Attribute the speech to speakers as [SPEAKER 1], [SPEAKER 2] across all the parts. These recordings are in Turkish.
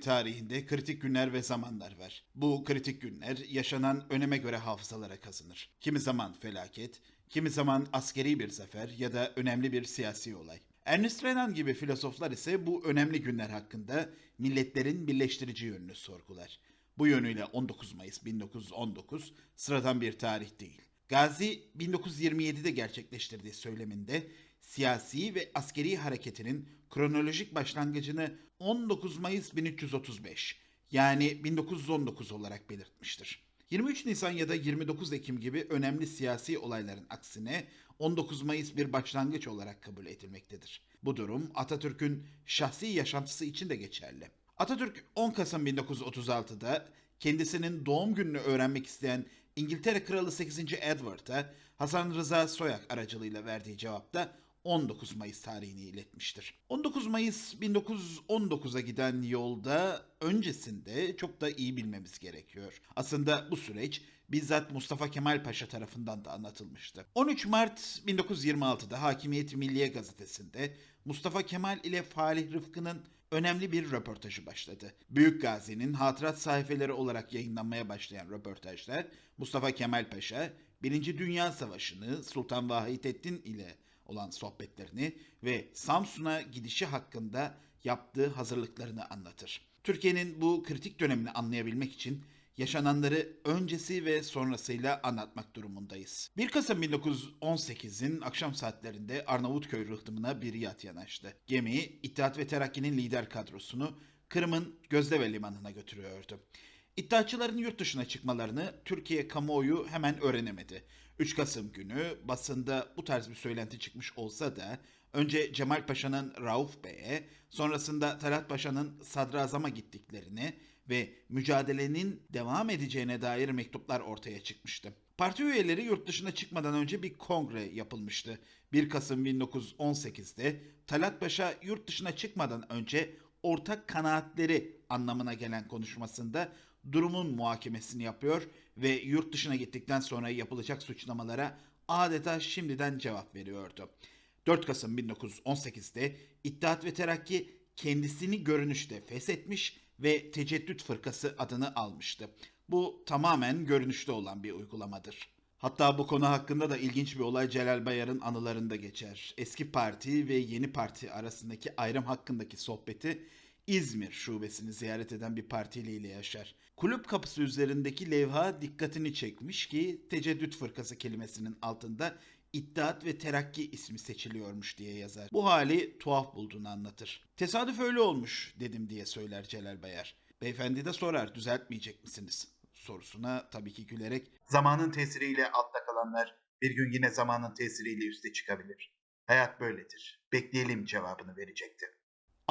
[SPEAKER 1] Tarihinde kritik günler ve zamanlar var. Bu kritik günler yaşanan öneme göre hafızalara kazınır. Kimi zaman felaket, kimi zaman askeri bir zafer ya da önemli bir siyasi olay. Ernest Renan gibi filozoflar ise bu önemli günler hakkında milletlerin birleştirici yönünü sorgular. Bu yönüyle 19 Mayıs 1919 sıradan bir tarih değil. Gazi 1927'de gerçekleştirdiği söyleminde siyasi ve askeri hareketinin kronolojik başlangıcını 19 Mayıs 1335 yani 1919 olarak belirtmiştir. 23 Nisan ya da 29 Ekim gibi önemli siyasi olayların aksine 19 Mayıs bir başlangıç olarak kabul edilmektedir. Bu durum Atatürk'ün şahsi yaşantısı için de geçerli. Atatürk 10 Kasım 1936'da kendisinin doğum gününü öğrenmek isteyen İngiltere Kralı 8. Edward'a Hasan Rıza Soyak aracılığıyla verdiği cevapta 19 Mayıs tarihini iletmiştir. 19 Mayıs 1919'a giden yolda öncesinde çok da iyi bilmemiz gerekiyor. Aslında bu süreç bizzat Mustafa Kemal Paşa tarafından da anlatılmıştı. 13 Mart 1926'da Hakimiyet Milliye gazetesinde Mustafa Kemal ile Falih Rıfkı'nın önemli bir röportajı başladı. Büyük Gazi'nin hatırat sayfeleri olarak yayınlanmaya başlayan röportajda Mustafa Kemal Paşa, Birinci Dünya Savaşı'nı Sultan Vahidettin ile olan sohbetlerini ve Samsun'a gidişi hakkında yaptığı hazırlıklarını anlatır. Türkiye'nin bu kritik dönemini anlayabilmek için yaşananları öncesi ve sonrasıyla anlatmak durumundayız. 1 Kasım 1918'in akşam saatlerinde Arnavutköy rıhtımına bir yat yanaştı. Gemi İttihat ve Terakki'nin lider kadrosunu Kırım'ın Gözdeve limanına götürüyordu. İddiaçıların yurt dışına çıkmalarını Türkiye kamuoyu hemen öğrenemedi. 3 Kasım günü basında bu tarz bir söylenti çıkmış olsa da önce Cemal Paşa'nın Rauf Bey'e, sonrasında Talat Paşa'nın sadrazama gittiklerini ve mücadelenin devam edeceğine dair mektuplar ortaya çıkmıştı. Parti üyeleri yurt dışına çıkmadan önce bir kongre yapılmıştı. 1 Kasım 1918'de Talat Paşa yurt dışına çıkmadan önce ortak kanaatleri anlamına gelen konuşmasında durumun muhakemesini yapıyor ve yurt dışına gittikten sonra yapılacak suçlamalara adeta şimdiden cevap veriyordu. 4 Kasım 1918'de İttihat ve Terakki kendisini görünüşte feshetmiş ve Teceddüt Fırkası adını almıştı. Bu tamamen görünüşte olan bir uygulamadır. Hatta bu konu hakkında da ilginç bir olay Celal Bayar'ın anılarında geçer. Eski parti ve yeni parti arasındaki ayrım hakkındaki sohbeti İzmir şubesini ziyaret eden bir partiliyle yaşar. Kulüp kapısı üzerindeki levha dikkatini çekmiş ki Teceddüt Fırkası kelimesinin altında İttihat ve Terakki ismi seçiliyormuş diye yazar. Bu hali tuhaf bulduğunu anlatır. Tesadüf öyle olmuş dedim diye söyler Celal Bayar. Beyefendi de sorar düzeltmeyecek misiniz? Sorusuna tabii ki gülerek
[SPEAKER 2] Zamanın tesiriyle altta kalanlar bir gün yine zamanın tesiriyle üste çıkabilir. Hayat böyledir. Bekleyelim cevabını verecekti.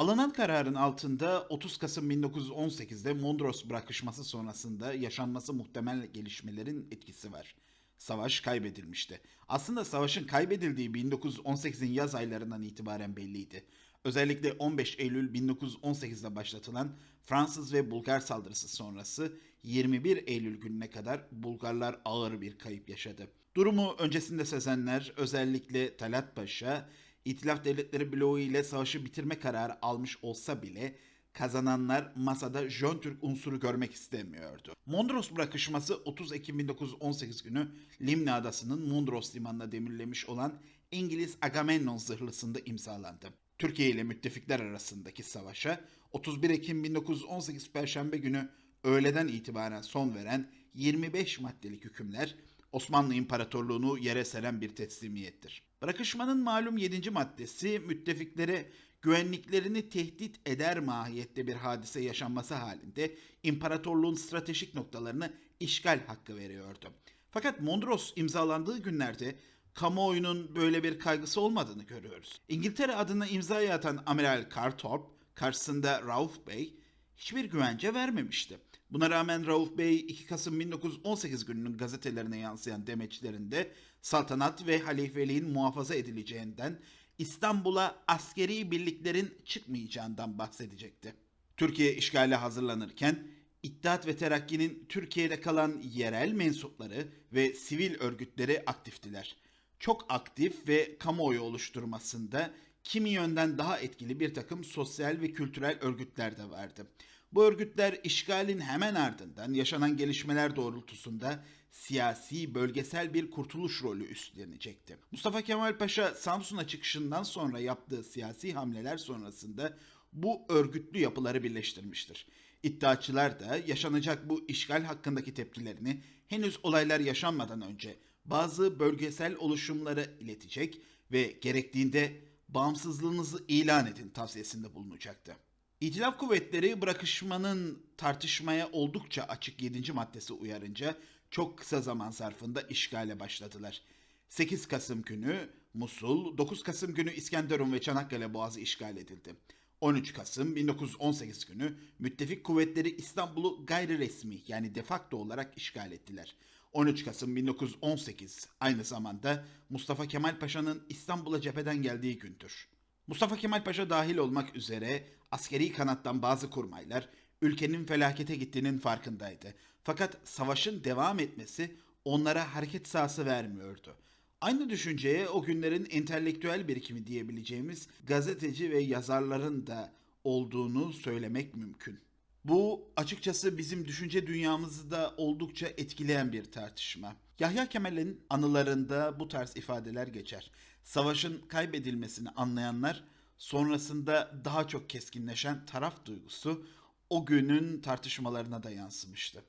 [SPEAKER 1] Alınan kararın altında 30 Kasım 1918'de Mondros bırakışması sonrasında yaşanması muhtemel gelişmelerin etkisi var. Savaş kaybedilmişti. Aslında savaşın kaybedildiği 1918'in yaz aylarından itibaren belliydi. Özellikle 15 Eylül 1918'de başlatılan Fransız ve Bulgar saldırısı sonrası 21 Eylül gününe kadar Bulgarlar ağır bir kayıp yaşadı. Durumu öncesinde sezenler özellikle Talat Paşa İtilaf Devletleri bloğu ile savaşı bitirme kararı almış olsa bile kazananlar masada Jön Türk unsuru görmek istemiyordu. Mondros bırakışması 30 Ekim 1918 günü Limna Adası'nın Mondros limanına demirlemiş olan İngiliz Agamemnon zırhlısında imzalandı. Türkiye ile müttefikler arasındaki savaşa 31 Ekim 1918 Perşembe günü öğleden itibaren son veren 25 maddelik hükümler Osmanlı İmparatorluğunu yere seren bir teslimiyettir. Bırakışmanın malum 7. maddesi müttefiklere güvenliklerini tehdit eder mahiyette bir hadise yaşanması halinde imparatorluğun stratejik noktalarını işgal hakkı veriyordu. Fakat Mondros imzalandığı günlerde kamuoyunun böyle bir kaygısı olmadığını görüyoruz. İngiltere adına imzayı atan Amiral Carthorpe karşısında Rauf Bey hiçbir güvence vermemişti. Buna rağmen Rauf Bey 2 Kasım 1918 gününün gazetelerine yansıyan demeçlerinde saltanat ve halifeliğin muhafaza edileceğinden İstanbul'a askeri birliklerin çıkmayacağından bahsedecekti. Türkiye işgale hazırlanırken İttihat ve Terakki'nin Türkiye'de kalan yerel mensupları ve sivil örgütleri aktiftiler. Çok aktif ve kamuoyu oluşturmasında kimi yönden daha etkili bir takım sosyal ve kültürel örgütler de vardı. Bu örgütler işgalin hemen ardından yaşanan gelişmeler doğrultusunda siyasi bölgesel bir kurtuluş rolü üstlenecekti. Mustafa Kemal Paşa Samsun'a çıkışından sonra yaptığı siyasi hamleler sonrasında bu örgütlü yapıları birleştirmiştir. İddiaçılar da yaşanacak bu işgal hakkındaki tepkilerini henüz olaylar yaşanmadan önce bazı bölgesel oluşumlara iletecek ve gerektiğinde bağımsızlığınızı ilan edin tavsiyesinde bulunacaktı. İtilaf kuvvetleri bırakışmanın tartışmaya oldukça açık 7. maddesi uyarınca çok kısa zaman zarfında işgale başladılar. 8 Kasım günü Musul, 9 Kasım günü İskenderun ve Çanakkale Boğazı işgal edildi. 13 Kasım 1918 günü müttefik kuvvetleri İstanbul'u gayri resmi yani de facto olarak işgal ettiler. 13 Kasım 1918 aynı zamanda Mustafa Kemal Paşa'nın İstanbul'a cepheden geldiği gündür. Mustafa Kemal Paşa dahil olmak üzere askeri kanattan bazı kurmaylar ülkenin felakete gittiğinin farkındaydı. Fakat savaşın devam etmesi onlara hareket sahası vermiyordu. Aynı düşünceye o günlerin entelektüel birikimi diyebileceğimiz gazeteci ve yazarların da olduğunu söylemek mümkün. Bu açıkçası bizim düşünce dünyamızı da oldukça etkileyen bir tartışma. Yahya Kemal'in anılarında bu tarz ifadeler geçer. Savaşın kaybedilmesini anlayanlar sonrasında daha çok keskinleşen taraf duygusu o günün tartışmalarına da yansımıştı.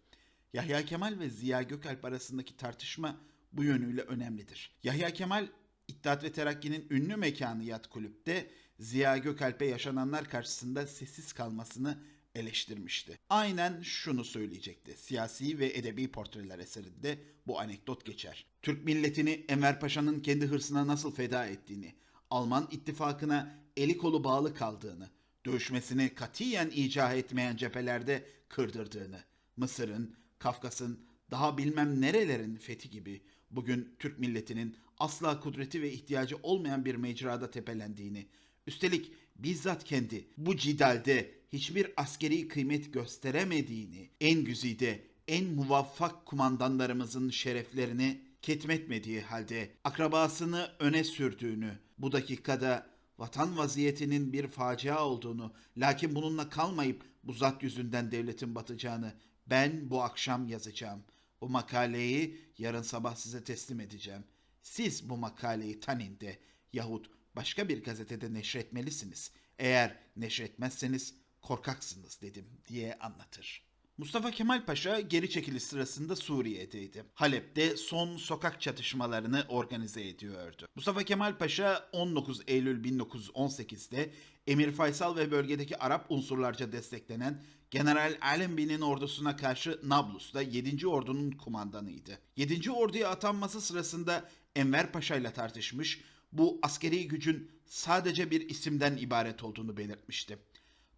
[SPEAKER 1] Yahya Kemal ve Ziya Gökalp arasındaki tartışma bu yönüyle önemlidir. Yahya Kemal İttihat ve Terakki'nin ünlü mekanı Yat Kulüp'te Ziya Gökalp'e yaşananlar karşısında sessiz kalmasını eleştirmişti. Aynen şunu söyleyecekti. Siyasi ve edebi portreler eserinde bu anekdot geçer. Türk milletini Enver Paşa'nın kendi hırsına nasıl feda ettiğini, Alman ittifakına eli kolu bağlı kaldığını, dövüşmesini katiyen icra etmeyen cephelerde kırdırdığını, Mısır'ın, Kafkas'ın, daha bilmem nerelerin fethi gibi bugün Türk milletinin asla kudreti ve ihtiyacı olmayan bir mecrada tepelendiğini, üstelik bizzat kendi bu cidalde hiçbir askeri kıymet gösteremediğini, en güzide, en muvaffak kumandanlarımızın şereflerini ketmetmediği halde akrabasını öne sürdüğünü, bu dakikada vatan vaziyetinin bir facia olduğunu, lakin bununla kalmayıp bu zat yüzünden devletin batacağını ben bu akşam yazacağım. Bu makaleyi yarın sabah size teslim edeceğim. Siz bu makaleyi Tanin'de yahut başka bir gazetede neşretmelisiniz. Eğer neşretmezseniz korkaksınız dedim diye anlatır. Mustafa Kemal Paşa geri çekiliş sırasında Suriye'deydi. Halep'te son sokak çatışmalarını organize ediyordu. Mustafa Kemal Paşa 19 Eylül 1918'de Emir Faysal ve bölgedeki Arap unsurlarca desteklenen General Allenby'nin ordusuna karşı Nablus'ta 7. Ordu'nun kumandanıydı. 7. Ordu'ya atanması sırasında Enver Paşa ile tartışmış, bu askeri gücün sadece bir isimden ibaret olduğunu belirtmişti.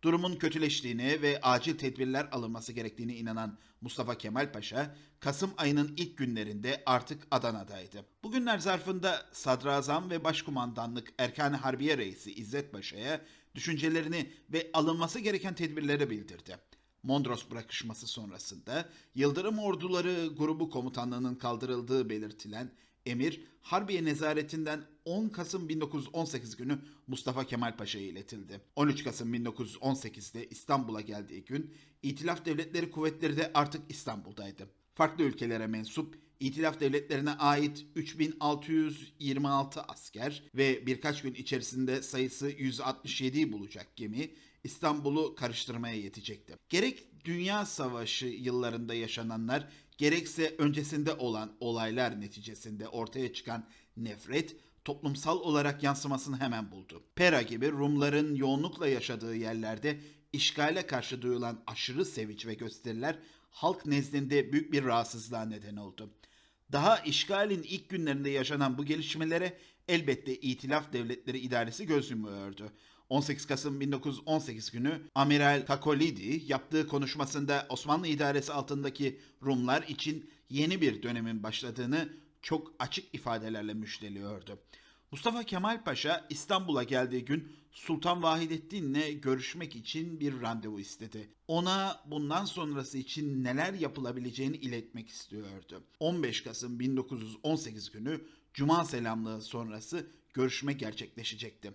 [SPEAKER 1] Durumun kötüleştiğini ve acil tedbirler alınması gerektiğini inanan Mustafa Kemal Paşa, Kasım ayının ilk günlerinde artık Adana'daydı. Bugünler zarfında Sadrazam ve Başkumandanlık Erkan Harbiye Reisi İzzet Paşa'ya düşüncelerini ve alınması gereken tedbirleri bildirdi. Mondros bırakışması sonrasında Yıldırım Orduları Grubu Komutanlığı'nın kaldırıldığı belirtilen emir Harbiye nezaretinden 10 Kasım 1918 günü Mustafa Kemal Paşa'ya iletildi. 13 Kasım 1918'de İstanbul'a geldiği gün İtilaf Devletleri kuvvetleri de artık İstanbul'daydı. Farklı ülkelere mensup İtilaf devletlerine ait 3626 asker ve birkaç gün içerisinde sayısı 167'yi bulacak gemi İstanbul'u karıştırmaya yetecekti. Gerek Dünya Savaşı yıllarında yaşananlar gerekse öncesinde olan olaylar neticesinde ortaya çıkan nefret toplumsal olarak yansımasını hemen buldu. Pera gibi Rumların yoğunlukla yaşadığı yerlerde işgale karşı duyulan aşırı sevinç ve gösteriler halk nezdinde büyük bir rahatsızlığa neden oldu. Daha işgalin ilk günlerinde yaşanan bu gelişmelere elbette İtilaf Devletleri İdaresi göz yumuyordu. 18 Kasım 1918 günü Amiral Kakolidi yaptığı konuşmasında Osmanlı idaresi altındaki Rumlar için yeni bir dönemin başladığını çok açık ifadelerle müjdeliyordu. Mustafa Kemal Paşa İstanbul'a geldiği gün Sultan Vahidettin'le görüşmek için bir randevu istedi. Ona bundan sonrası için neler yapılabileceğini iletmek istiyordu. 15 Kasım 1918 günü Cuma selamlığı sonrası görüşme gerçekleşecekti.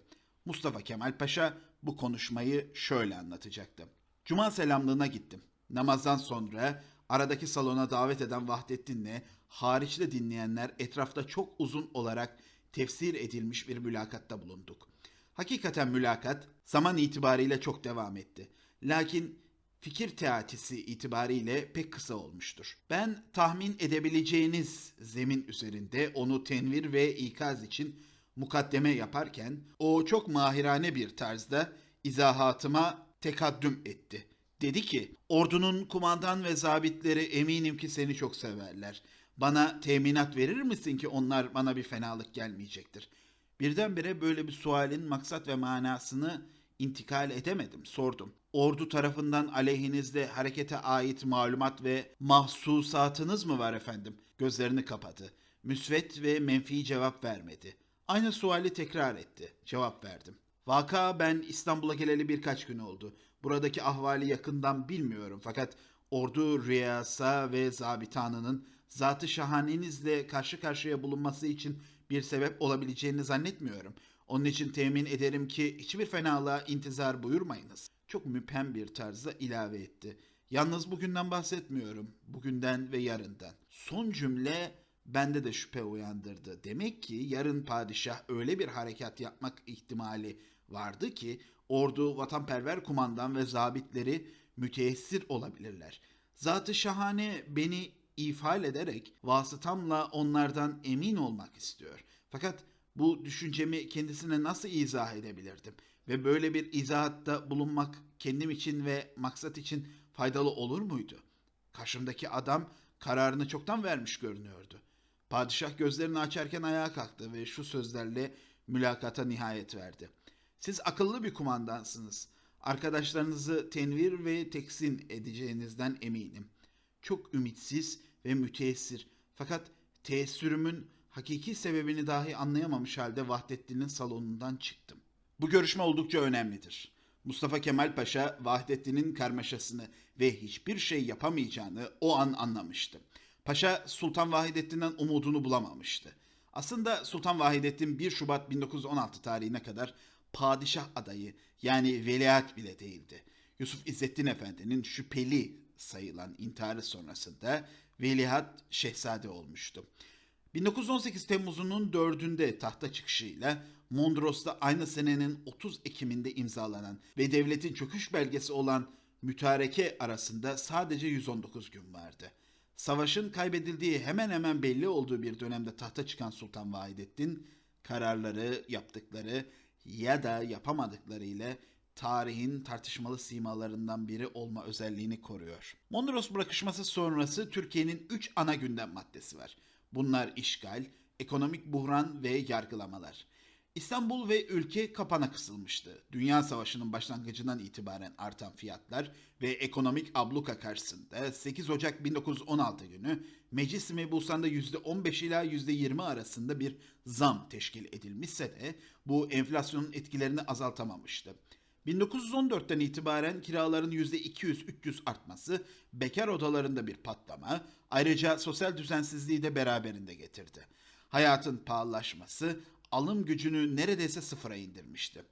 [SPEAKER 1] Mustafa Kemal Paşa bu konuşmayı şöyle anlatacaktı. Cuma selamlığına gittim. Namazdan sonra aradaki salona davet eden Vahdettin'le hariçte dinleyenler etrafta çok uzun olarak tefsir edilmiş bir mülakatta bulunduk. Hakikaten mülakat zaman itibariyle çok devam etti. Lakin fikir teatisi itibariyle pek kısa olmuştur. Ben tahmin edebileceğiniz zemin üzerinde onu tenvir ve ikaz için mukaddeme yaparken o çok mahirane bir tarzda izahatıma tekaddüm etti. Dedi ki, ordunun kumandan ve zabitleri eminim ki seni çok severler. Bana teminat verir misin ki onlar bana bir fenalık gelmeyecektir. Birdenbire böyle bir sualin maksat ve manasını intikal edemedim, sordum. Ordu tarafından aleyhinizde harekete ait malumat ve mahsusatınız mı var efendim? Gözlerini kapadı. Müsvet ve menfi cevap vermedi. Aynı suali tekrar etti. Cevap verdim. Vaka ben İstanbul'a geleli birkaç gün oldu. Buradaki ahvali yakından bilmiyorum fakat ordu rüyasa ve zabitanının zatı şahanenizle karşı karşıya bulunması için bir sebep olabileceğini zannetmiyorum. Onun için temin ederim ki hiçbir fenalığa intizar buyurmayınız. Çok müphem bir tarzda ilave etti. Yalnız bugünden bahsetmiyorum. Bugünden ve yarından. Son cümle bende de şüphe uyandırdı. Demek ki yarın padişah öyle bir harekat yapmak ihtimali vardı ki ordu, vatanperver kumandan ve zabitleri müteessir olabilirler. Zatı şahane beni ifade ederek vasıtamla onlardan emin olmak istiyor. Fakat bu düşüncemi kendisine nasıl izah edebilirdim? Ve böyle bir izahatta bulunmak kendim için ve maksat için faydalı olur muydu? Karşımdaki adam kararını çoktan vermiş görünüyordu. Padişah gözlerini açarken ayağa kalktı ve şu sözlerle mülakata nihayet verdi. Siz akıllı bir kumandansınız. Arkadaşlarınızı tenvir ve teksin edeceğinizden eminim. Çok ümitsiz ve müteessir fakat teessürümün hakiki sebebini dahi anlayamamış halde Vahdettin'in salonundan çıktım. Bu görüşme oldukça önemlidir. Mustafa Kemal Paşa Vahdettin'in karmaşasını ve hiçbir şey yapamayacağını o an anlamıştı. Paşa Sultan Vahidettin'den umudunu bulamamıştı. Aslında Sultan Vahidettin 1 Şubat 1916 tarihine kadar padişah adayı yani veliaht bile değildi. Yusuf İzzettin Efendi'nin şüpheli sayılan intiharı sonrasında veliaht şehzade olmuştu. 1918 Temmuz'unun 4'ünde tahta çıkışıyla Mondros'ta aynı senenin 30 Ekim'inde imzalanan ve devletin çöküş belgesi olan mütareke arasında sadece 119 gün vardı. Savaşın kaybedildiği hemen hemen belli olduğu bir dönemde tahta çıkan Sultan Vahidettin kararları, yaptıkları ya da yapamadıkları ile tarihin tartışmalı simalarından biri olma özelliğini koruyor. Mondros bırakışması sonrası Türkiye'nin 3 ana gündem maddesi var. Bunlar işgal, ekonomik buhran ve yargılamalar. İstanbul ve ülke kapana kısılmıştı. Dünya Savaşı'nın başlangıcından itibaren artan fiyatlar ve ekonomik abluka karşısında 8 Ocak 1916 günü Meclis-i Mebusan'da %15 ila %20 arasında bir zam teşkil edilmişse de bu enflasyonun etkilerini azaltamamıştı. 1914'ten itibaren kiraların %200-300 artması, bekar odalarında bir patlama, ayrıca sosyal düzensizliği de beraberinde getirdi. Hayatın pahalılaşması alım gücünü neredeyse sıfıra indirmişti.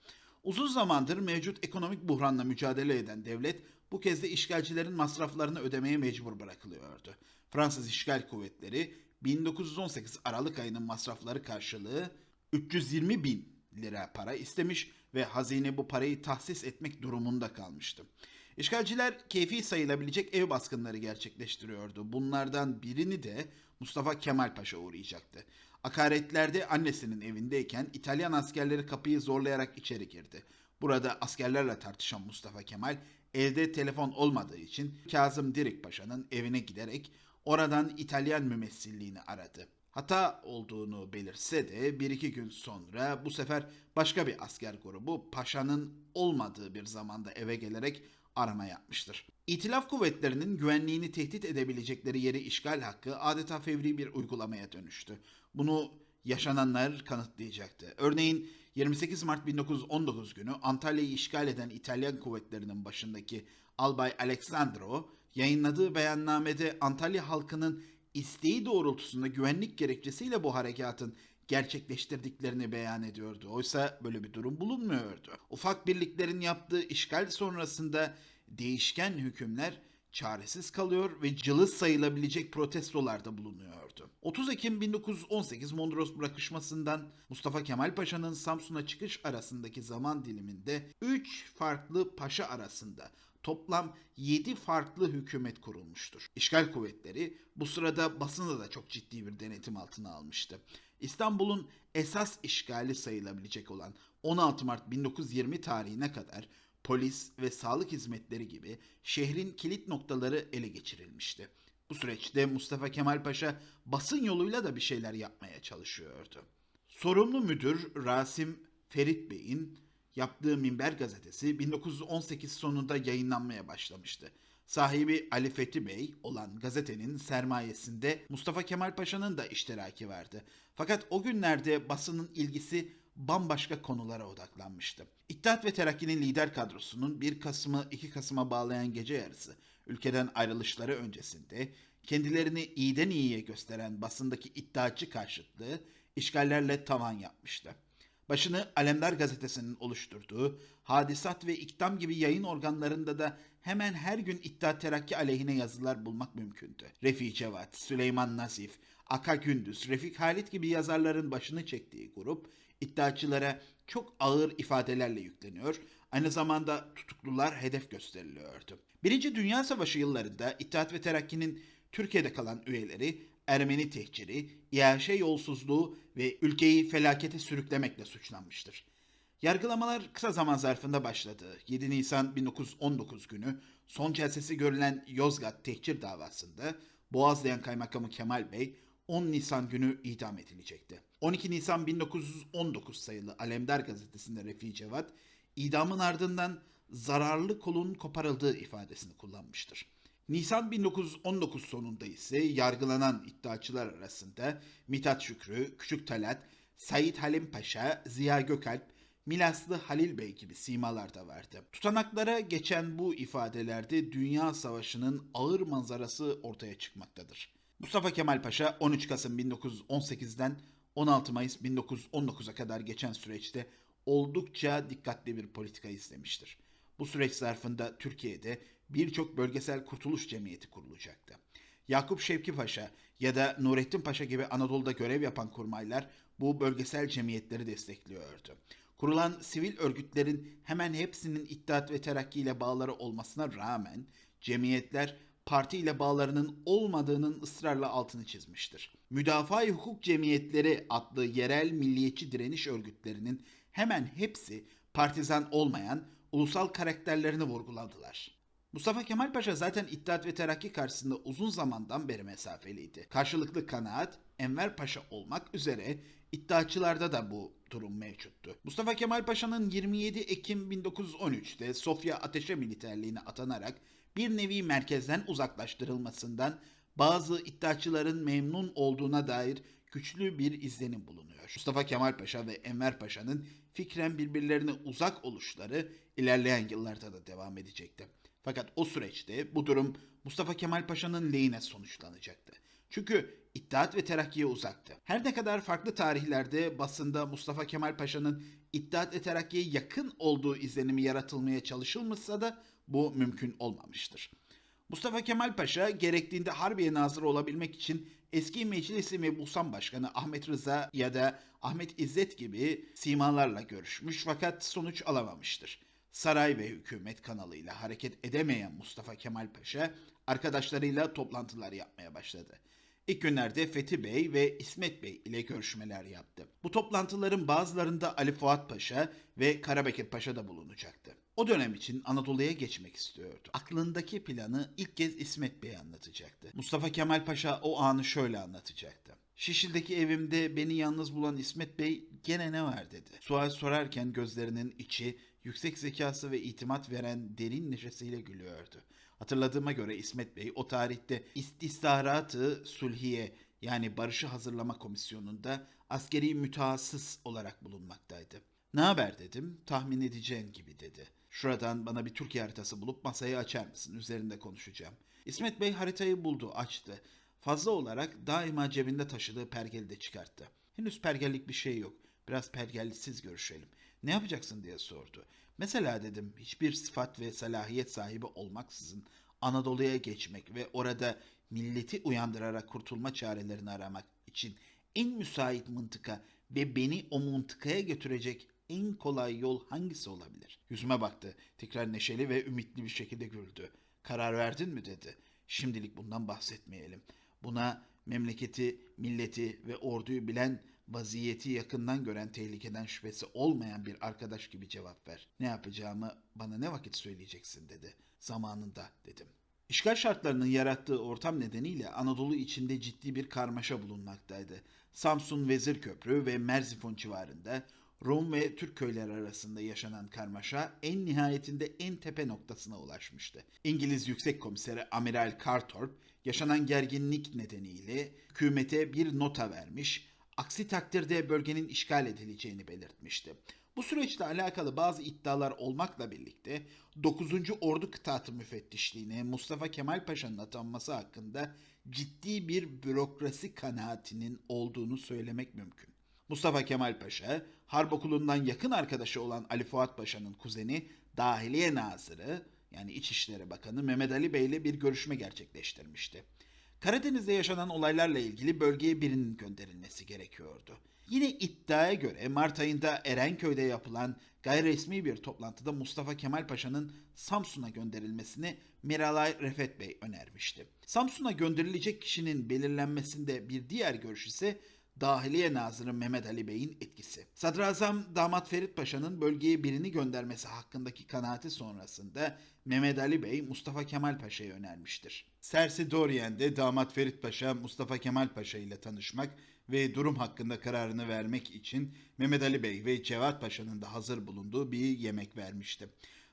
[SPEAKER 1] Uzun zamandır mevcut ekonomik buhranla mücadele eden devlet bu kez de işgalcilerin masraflarını ödemeye mecbur bırakılıyordu. Fransız işgal kuvvetleri 1918 Aralık ayının masrafları karşılığı 320 bin lira para istemiş ve hazine bu parayı tahsis etmek durumunda kalmıştı. İşgalciler keyfi sayılabilecek ev baskınları gerçekleştiriyordu. Bunlardan birini de Mustafa Kemal Paşa uğrayacaktı. Akaretlerde annesinin evindeyken İtalyan askerleri kapıyı zorlayarak içeri girdi. Burada askerlerle tartışan Mustafa Kemal elde telefon olmadığı için Kazım Dirik Paşa'nın evine giderek oradan İtalyan mümessilliğini aradı. Hata olduğunu belirse de bir iki gün sonra bu sefer başka bir asker grubu paşanın olmadığı bir zamanda eve gelerek arama yapmıştır. İtilaf kuvvetlerinin güvenliğini tehdit edebilecekleri yeri işgal hakkı adeta fevri bir uygulamaya dönüştü. Bunu yaşananlar kanıtlayacaktı. Örneğin 28 Mart 1919 günü Antalya'yı işgal eden İtalyan kuvvetlerinin başındaki Albay Alexandro yayınladığı beyannamede Antalya halkının isteği doğrultusunda güvenlik gerekçesiyle bu harekatın gerçekleştirdiklerini beyan ediyordu. Oysa böyle bir durum bulunmuyordu. Ufak birliklerin yaptığı işgal sonrasında değişken hükümler çaresiz kalıyor ve cılız sayılabilecek protestolarda bulunuyordu. 30 Ekim 1918 Mondros bırakışmasından Mustafa Kemal Paşa'nın Samsun'a çıkış arasındaki zaman diliminde 3 farklı paşa arasında toplam 7 farklı hükümet kurulmuştur. İşgal kuvvetleri bu sırada basını da çok ciddi bir denetim altına almıştı. İstanbul'un esas işgali sayılabilecek olan 16 Mart 1920 tarihine kadar polis ve sağlık hizmetleri gibi şehrin kilit noktaları ele geçirilmişti. Bu süreçte Mustafa Kemal Paşa basın yoluyla da bir şeyler yapmaya çalışıyordu. Sorumlu müdür Rasim Ferit Bey'in yaptığı Minber gazetesi 1918 sonunda yayınlanmaya başlamıştı. Sahibi Ali Fethi Bey olan gazetenin sermayesinde Mustafa Kemal Paşa'nın da iştiraki vardı. Fakat o günlerde basının ilgisi bambaşka konulara odaklanmıştı. İttihat ve Terakki'nin lider kadrosunun 1 Kasım'ı 2 Kasım'a bağlayan gece yarısı ülkeden ayrılışları öncesinde kendilerini iyiden iyiye gösteren basındaki iddiaçı karşıtlığı işgallerle tavan yapmıştı. Başını Alemdar gazetesinin oluşturduğu Hadisat ve İktam gibi yayın organlarında da hemen her gün İttihat Terakki aleyhine yazılar bulmak mümkündü. Refi Cevat, Süleyman Nasif, Aka Gündüz, Refik Halit gibi yazarların başını çektiği grup iddiaçılara çok ağır ifadelerle yükleniyor, aynı zamanda tutuklular hedef gösteriliyordu. Birinci Dünya Savaşı yıllarında İttihat ve Terakki'nin Türkiye'de kalan üyeleri Ermeni tehciri, iaşe yolsuzluğu ve ülkeyi felakete sürüklemekle suçlanmıştır. Yargılamalar kısa zaman zarfında başladı. 7 Nisan 1919 günü son celsesi görülen Yozgat tehcir davasında Boğazlayan Kaymakamı Kemal Bey 10 Nisan günü idam edilecekti. 12 Nisan 1919 sayılı Alemdar gazetesinde Refi Cevat, idamın ardından zararlı kolun koparıldığı ifadesini kullanmıştır. Nisan 1919 sonunda ise yargılanan iddiaçılar arasında Mithat Şükrü, Küçük Talat, Said Halim Paşa, Ziya Gökalp, Milaslı Halil Bey gibi simalar da vardı. Tutanaklara geçen bu ifadelerde Dünya Savaşı'nın ağır manzarası ortaya çıkmaktadır. Mustafa Kemal Paşa 13 Kasım 1918'den 16 Mayıs 1919'a kadar geçen süreçte oldukça dikkatli bir politika izlemiştir. Bu süreç zarfında Türkiye'de birçok bölgesel kurtuluş cemiyeti kurulacaktı. Yakup Şevki Paşa ya da Nurettin Paşa gibi Anadolu'da görev yapan kurmaylar bu bölgesel cemiyetleri destekliyordu. Kurulan sivil örgütlerin hemen hepsinin İttihat ve Terakki ile bağları olmasına rağmen cemiyetler parti ile bağlarının olmadığının ısrarla altını çizmiştir. Müdafaa Hukuk Cemiyetleri adlı yerel milliyetçi direniş örgütlerinin hemen hepsi partizan olmayan ulusal karakterlerini vurguladılar. Mustafa Kemal Paşa zaten İttihat ve Terakki karşısında uzun zamandan beri mesafeliydi. Karşılıklı kanaat Enver Paşa olmak üzere iddiaçılarda da bu durum mevcuttu. Mustafa Kemal Paşa'nın 27 Ekim 1913'te Sofya Ateşe Militerliğine atanarak bir nevi merkezden uzaklaştırılmasından bazı iddiaçıların memnun olduğuna dair güçlü bir izlenim bulunuyor. Mustafa Kemal Paşa ve Enver Paşa'nın fikren birbirlerine uzak oluşları ilerleyen yıllarda da devam edecekti. Fakat o süreçte bu durum Mustafa Kemal Paşa'nın lehine sonuçlanacaktı. Çünkü İttihat ve Terakki'ye uzaktı. Her ne kadar farklı tarihlerde basında Mustafa Kemal Paşa'nın İttihat ve Terakki'ye yakın olduğu izlenimi yaratılmaya çalışılmışsa da bu mümkün olmamıştır. Mustafa Kemal Paşa gerektiğinde Harbiye Nazırı olabilmek için eski Meclisi Mebusan Başkanı Ahmet Rıza ya da Ahmet İzzet gibi simalarla görüşmüş fakat sonuç alamamıştır. Saray ve hükümet kanalıyla hareket edemeyen Mustafa Kemal Paşa arkadaşlarıyla toplantılar yapmaya başladı. İlk günlerde Fethi Bey ve İsmet Bey ile görüşmeler yaptı. Bu toplantıların bazılarında Ali Fuat Paşa ve Karabekir Paşa da bulunacaktı. O dönem için Anadolu'ya geçmek istiyordu. Aklındaki planı ilk kez İsmet Bey anlatacaktı. Mustafa Kemal Paşa o anı şöyle anlatacaktı. Şişli'deki evimde beni yalnız bulan İsmet Bey gene ne var dedi. Sual sorarken gözlerinin içi yüksek zekası ve itimat veren derin neşesiyle gülüyordu. Hatırladığıma göre İsmet Bey o tarihte İstihbaratı Sulhiye yani Barışı Hazırlama Komisyonu'nda askeri mütehassıs olarak bulunmaktaydı. Ne haber dedim, tahmin edeceğin gibi dedi. Şuradan bana bir Türkiye haritası bulup masayı açar mısın? Üzerinde konuşacağım. İsmet Bey haritayı buldu, açtı. Fazla olarak daima cebinde taşıdığı pergeli de çıkarttı. Henüz pergellik bir şey yok. Biraz pergellisiz görüşelim. Ne yapacaksın diye sordu. Mesela dedim hiçbir sıfat ve salahiyet sahibi olmaksızın Anadolu'ya geçmek ve orada milleti uyandırarak kurtulma çarelerini aramak için en müsait mıntıka ve beni o mıntıkaya götürecek en kolay yol hangisi olabilir? Yüzüme baktı. Tekrar neşeli ve ümitli bir şekilde güldü. Karar verdin mi dedi. Şimdilik bundan bahsetmeyelim. Buna memleketi, milleti ve orduyu bilen, vaziyeti yakından gören tehlikeden şüphesi olmayan bir arkadaş gibi cevap ver. Ne yapacağımı bana ne vakit söyleyeceksin dedi. Zamanında dedim. İşgal şartlarının yarattığı ortam nedeniyle Anadolu içinde ciddi bir karmaşa bulunmaktaydı. Samsun Vezir Köprü ve Merzifon civarında Rum ve Türk köyleri arasında yaşanan karmaşa en nihayetinde en tepe noktasına ulaşmıştı. İngiliz Yüksek Komiseri Amiral Carthorpe yaşanan gerginlik nedeniyle hükümete bir nota vermiş, aksi takdirde bölgenin işgal edileceğini belirtmişti. Bu süreçle alakalı bazı iddialar olmakla birlikte 9. Ordu Kıtaatı Müfettişliğine Mustafa Kemal Paşa'nın atanması hakkında ciddi bir bürokrasi kanaatinin olduğunu söylemek mümkün. Mustafa Kemal Paşa, Harp Okulu'ndan yakın arkadaşı olan Ali Fuat Paşa'nın kuzeni Dahiliye Nazırı yani İçişleri Bakanı Mehmet Ali Bey ile bir görüşme gerçekleştirmişti. Karadeniz'de yaşanan olaylarla ilgili bölgeye birinin gönderilmesi gerekiyordu. Yine iddiaya göre Mart ayında Erenköy'de yapılan gayriresmi bir toplantıda Mustafa Kemal Paşa'nın Samsun'a gönderilmesini Miralay Refet Bey önermişti. Samsun'a gönderilecek kişinin belirlenmesinde bir diğer görüş ise Dahiliye Nazırı Mehmet Ali Bey'in etkisi. Sadrazam Damat Ferit Paşa'nın bölgeye birini göndermesi hakkındaki kanaati sonrasında Mehmet Ali Bey Mustafa Kemal Paşa'yı önermiştir. Sersi Dorien'de Damat Ferit Paşa Mustafa Kemal Paşa ile tanışmak ve durum hakkında kararını vermek için Mehmet Ali Bey ve Cevat Paşa'nın da hazır bulunduğu bir yemek vermişti.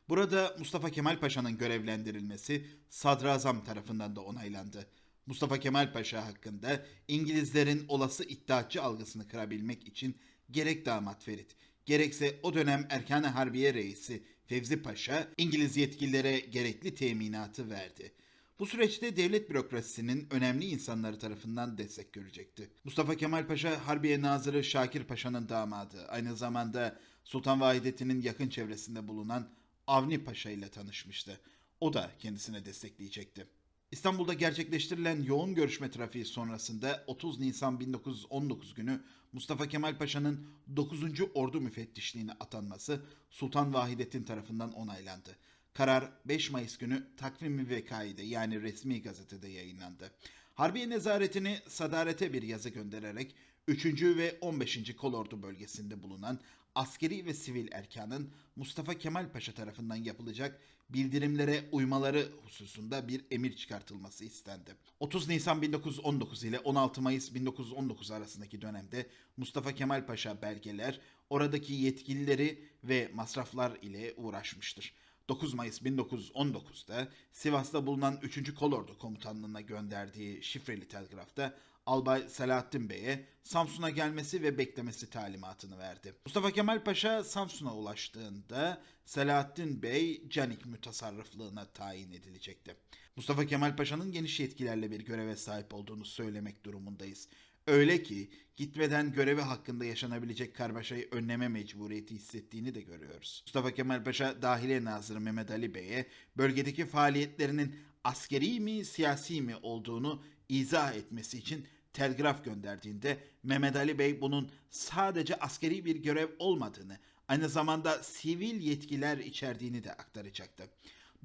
[SPEAKER 1] Burada Mustafa Kemal Paşa'nın görevlendirilmesi sadrazam tarafından da onaylandı. Mustafa Kemal Paşa hakkında İngilizlerin olası iddiaçı algısını kırabilmek için gerek damat Ferit, gerekse o dönem Erkan-ı Harbiye Reisi Fevzi Paşa İngiliz yetkililere gerekli teminatı verdi. Bu süreçte devlet bürokrasisinin önemli insanları tarafından destek görecekti. Mustafa Kemal Paşa Harbiye Nazırı Şakir Paşa'nın damadı, aynı zamanda Sultan Vahidettin'in yakın çevresinde bulunan Avni Paşa ile tanışmıştı. O da kendisine destekleyecekti. İstanbul'da gerçekleştirilen yoğun görüşme trafiği sonrasında 30 Nisan 1919 günü Mustafa Kemal Paşa'nın 9. Ordu Müfettişliğine atanması Sultan Vahidettin tarafından onaylandı. Karar 5 Mayıs günü Takvim-i Vekai'de yani resmi gazetede yayınlandı. Harbiye nezaretini sadarete bir yazı göndererek 3. ve 15. Kolordu bölgesinde bulunan askeri ve sivil erkanın Mustafa Kemal Paşa tarafından yapılacak bildirimlere uymaları hususunda bir emir çıkartılması istendi. 30 Nisan 1919 ile 16 Mayıs 1919 arasındaki dönemde Mustafa Kemal Paşa belgeler oradaki yetkilileri ve masraflar ile uğraşmıştır. 9 Mayıs 1919'da Sivas'ta bulunan 3. Kolordu Komutanlığı'na gönderdiği şifreli telgrafta Albay Selahattin Bey'e Samsun'a gelmesi ve beklemesi talimatını verdi. Mustafa Kemal Paşa Samsun'a ulaştığında Selahattin Bey Canik mütasarrıflığına tayin edilecekti. Mustafa Kemal Paşa'nın geniş yetkilerle bir göreve sahip olduğunu söylemek durumundayız. Öyle ki gitmeden görevi hakkında yaşanabilecek karmaşayı önleme mecburiyeti hissettiğini de görüyoruz. Mustafa Kemal Paşa Dahiliye Nazırı Mehmet Ali Bey'e bölgedeki faaliyetlerinin askeri mi siyasi mi olduğunu izah etmesi için telgraf gönderdiğinde Mehmet Ali Bey bunun sadece askeri bir görev olmadığını, aynı zamanda sivil yetkiler içerdiğini de aktaracaktı.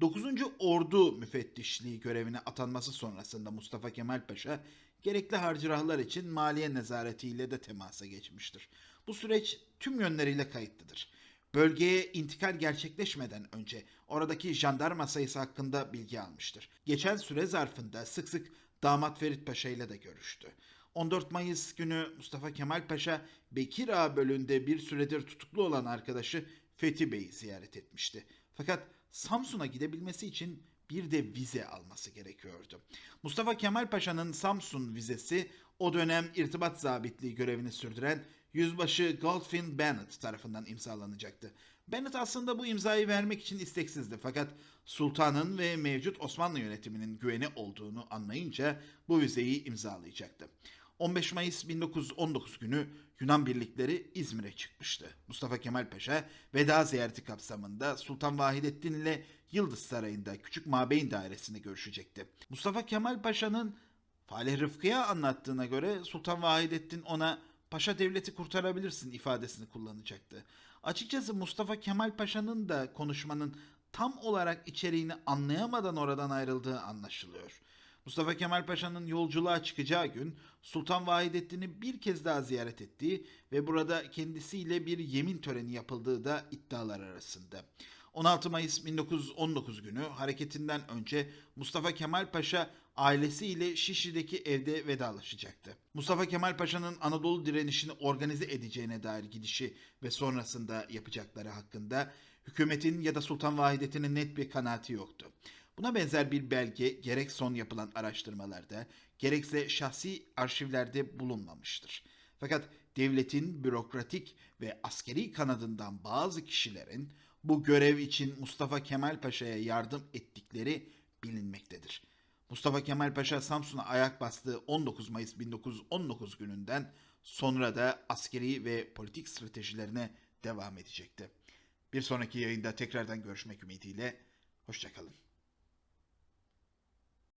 [SPEAKER 1] 9. Ordu müfettişliği görevine atanması sonrasında Mustafa Kemal Paşa gerekli harcırahlar için maliye nezaretiyle de temasa geçmiştir. Bu süreç tüm yönleriyle kayıtlıdır. Bölgeye intikal gerçekleşmeden önce oradaki jandarma sayısı hakkında bilgi almıştır. Geçen süre zarfında sık sık damat Ferit Paşa ile de görüştü. 14 Mayıs günü Mustafa Kemal Paşa Bekir Ağa bölüğünde bir süredir tutuklu olan arkadaşı Fethi Bey'i ziyaret etmişti. Fakat Samsun'a gidebilmesi için bir de vize alması gerekiyordu. Mustafa Kemal Paşa'nın Samsun vizesi o dönem irtibat zabitliği görevini sürdüren Yüzbaşı Goldfin Bennett tarafından imzalanacaktı. Bennett aslında bu imzayı vermek için isteksizdi fakat sultanın ve mevcut Osmanlı yönetiminin güveni olduğunu anlayınca bu vizeyi imzalayacaktı. 15 Mayıs 1919 günü Yunan birlikleri İzmir'e çıkmıştı. Mustafa Kemal Paşa veda ziyareti kapsamında Sultan Vahidettin ile Yıldız Sarayı'nda Küçük Mabeyn Dairesi'nde görüşecekti. Mustafa Kemal Paşa'nın Falih Rıfkı'ya anlattığına göre Sultan Vahidettin ona Paşa devleti kurtarabilirsin ifadesini kullanacaktı. Açıkçası Mustafa Kemal Paşa'nın da konuşmanın tam olarak içeriğini anlayamadan oradan ayrıldığı anlaşılıyor. Mustafa Kemal Paşa'nın yolculuğa çıkacağı gün Sultan Vahidettin'i bir kez daha ziyaret ettiği ve burada kendisiyle bir yemin töreni yapıldığı da iddialar arasında. 16 Mayıs 1919 günü hareketinden önce Mustafa Kemal Paşa ailesiyle Şişli'deki evde vedalaşacaktı. Mustafa Kemal Paşa'nın Anadolu direnişini organize edeceğine dair gidişi ve sonrasında yapacakları hakkında hükümetin ya da Sultan Vahidettin'in net bir kanaati yoktu. Buna benzer bir belge gerek son yapılan araştırmalarda gerekse şahsi arşivlerde bulunmamıştır. Fakat devletin bürokratik ve askeri kanadından bazı kişilerin bu görev için Mustafa Kemal Paşa'ya yardım ettikleri bilinmektedir. Mustafa Kemal Paşa Samsun'a ayak bastığı 19 Mayıs 1919 gününden sonra da askeri ve politik stratejilerine devam edecekti. Bir sonraki yayında tekrardan görüşmek ümidiyle, hoşçakalın.